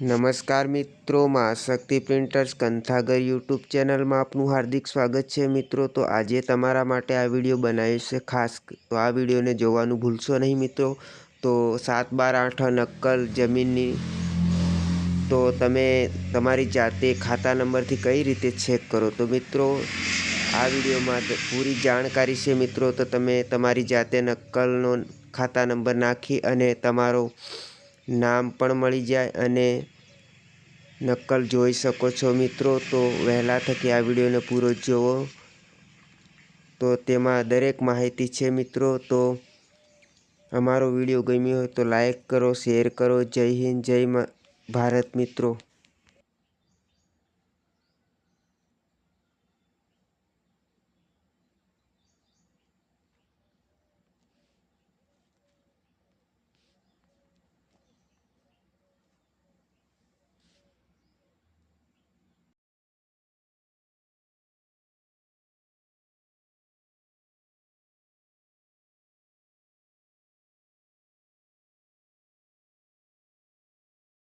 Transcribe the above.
નમસ્કાર મિત્રો, માં શક્તિ પ્રિન્ટર્સ કંથાગર યુટ્યુબ ચેનલમાં આપનું હાર્દિક સ્વાગત છે. મિત્રો, તો આજે તમારા માટે આ વીડિયો બનાવ્યો છે. ખાસ તો આ વિડીયોને જોવાનું ભૂલશો નહીં મિત્રો. તો સાત બાર આઠ નક્કલ જમીનની તો તમે તમારી જાતે ખાતા નંબરથી કઈ રીતે ચેક કરો? તો મિત્રો, આ વિડીયોમાં પૂરી જાણકારી છે મિત્રો. તો તમે તમારી જાતે નક્કલનો ખાતા નંબર નાખી અને તમારો નામ પણ મળી જાય અને નકલ જોઈ શકો છો મિત્રો. તો વહેલા થકી આ વિડીયોને પૂરો જુઓ તો તેમાં દરેક માહિતી છે મિત્રો. તો અમારો વીડિયો ગમ્યો હોય તો લાઈક કરો, શેર કરો. જય હિન્દ, જય ભારત મિત્રો.